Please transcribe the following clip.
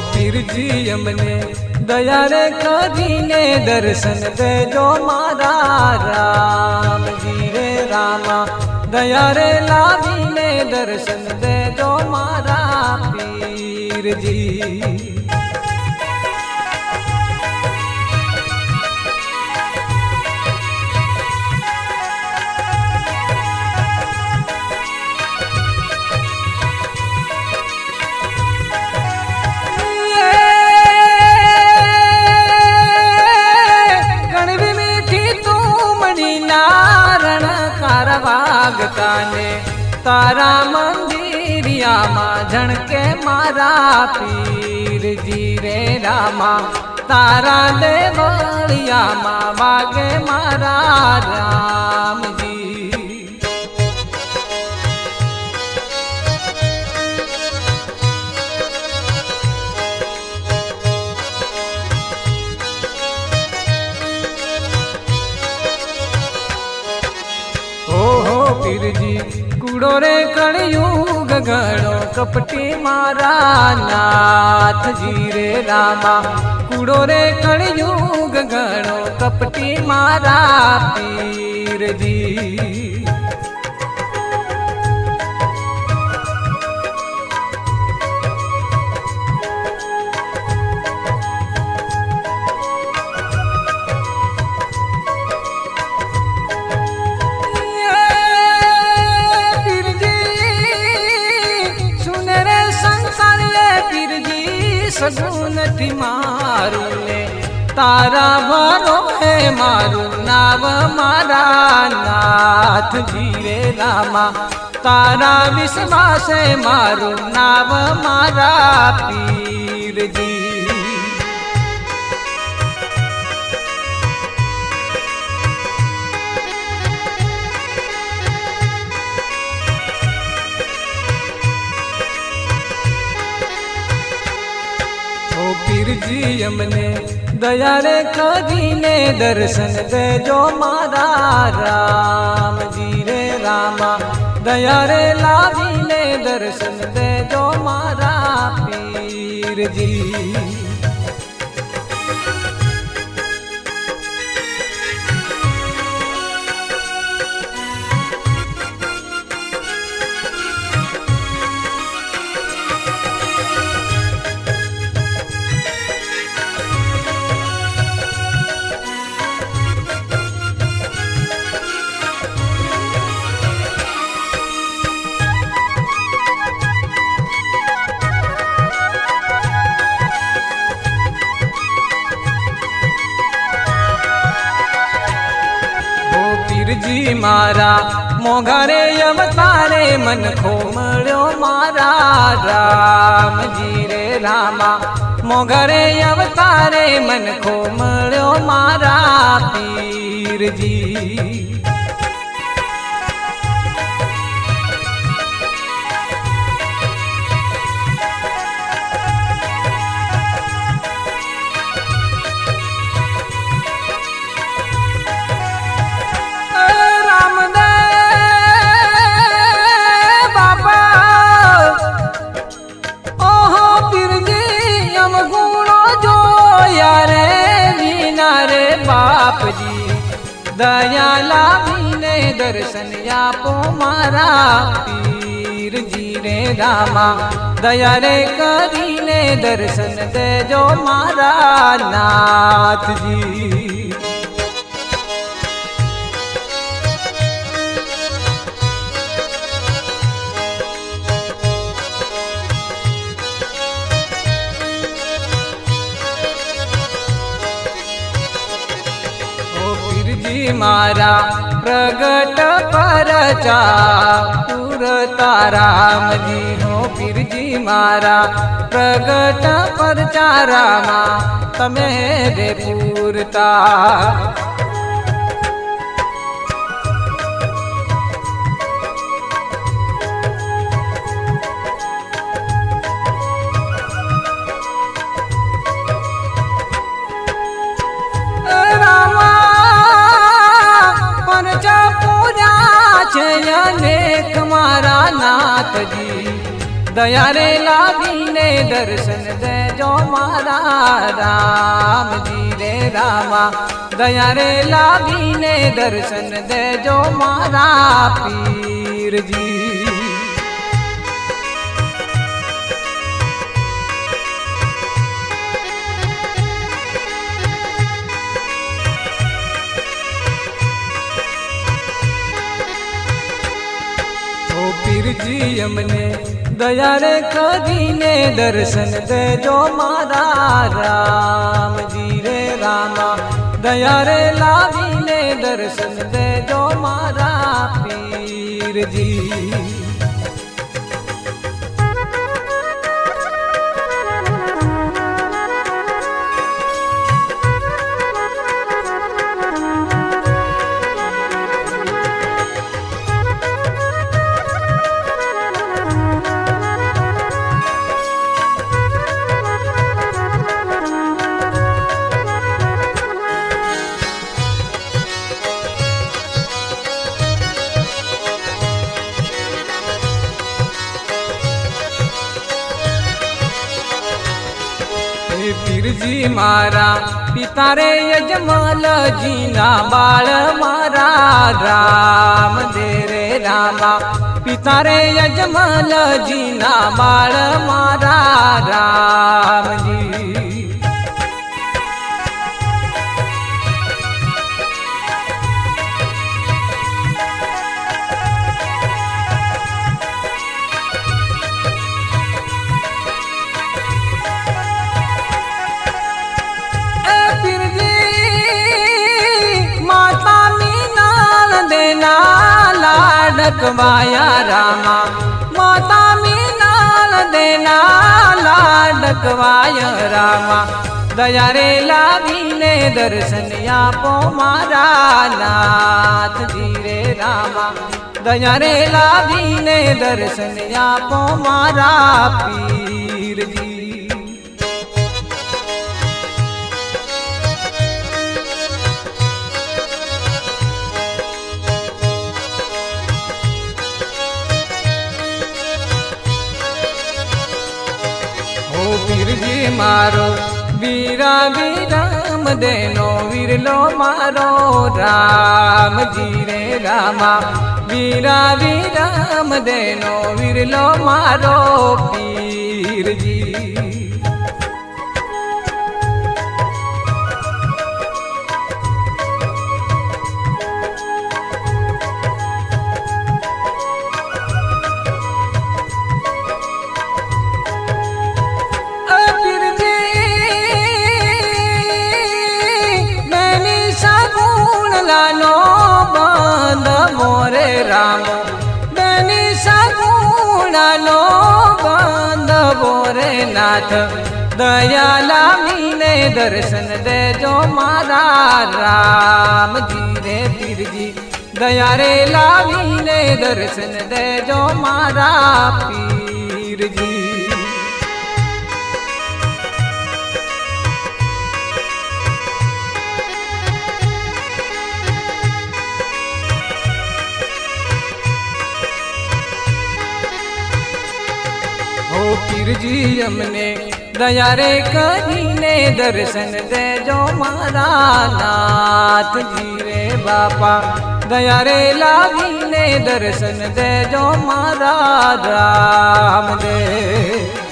પીરજી અમને દયા રે કરીને દર્શન દેજો મારા રામજી રે રામા. દયા રે લાવીને દર્શન દેજો મારા પીરજી. કારવાગતાને તારા મંદિરિયામાં ઝણકે મારા પીરજી રે રામા તારા દેવળિયામાં વાગે મારા રામજી. રે કળિયુગ ગણો કપટી મારા નાથજી રે રામા. કુડો રે કળિયુગ ગણો કપટી મારા પીરજી. તારા ભરો હે, મારું નામ મારા નાથજી રે રામા. તારા વિશ્વાસે મારું નામ મારા પીરજી. પીરજી, અમને દયા રે કરીને દર્શન દેજો મારા રામજી રે રામા. દયા રે લાવીને દર્શન દેજો મારા પીરજી. પીરજી મારા, મોઘારે અવતારે મન ખોમળ્યો મારા. રામજી રે રામા, મોઘરે અવતારે મન ખોમળ્યો મારા. પીરજી. લાવીને દર્શન આપો મારા પીરજી રે રામા દયા રે કરીને દર્શન દેજો મારા નાથજી ઓ પીરજી મારા પ્રગટ પરચા પુર તારામજી હો પીરજી મારા. પ્રગટ પરચારામાં તમે રે પૂરતા નાથજી દયા રે લાવીને દર્શન દેજો મારા રામજી રે રામા. દયા રે લાવીને દર્શન દેજો મારા પીરજી. પીરજી અમને. દયા રે કરીને દર્શન દેજો મારા રામજી રે રામા. દયા રે લાવીને દર્શન દેજો મારા પીરજી. પીરજી મારા પિતા રે યજમાલજીના બાળ મારા રામ દે રે રામા. પિતા રે યજમાલજીના બાળ મારા રામજી લાડકવાયા રામા. માતા મીનાલ દેના લાડકવાય રામા. દયા રે લાવીને દર્શન આપો મારા નાથજી રે રામા. દયા રે લાવીને દર્શન આપો મારા પીરજી. વીરા વિરામ દેનો વિરલો મારો રામજી રે રામા વીરા વિરામ દેનો વિરલો મારો પીરજી. સગુણ બાંધવો રે નાથ દયા લાવીને દર્શન દેજો મારા રામજી રે પીરજી. દયા રે લાવીને દર્શન દેજો મારા પીરજી. પીરજી અમને દયા રે કરીને દર્શન દેજો મારા નાથજી રે બાપા. દયા રે લાવીને દર્શન દેજો મારા રામદેવ.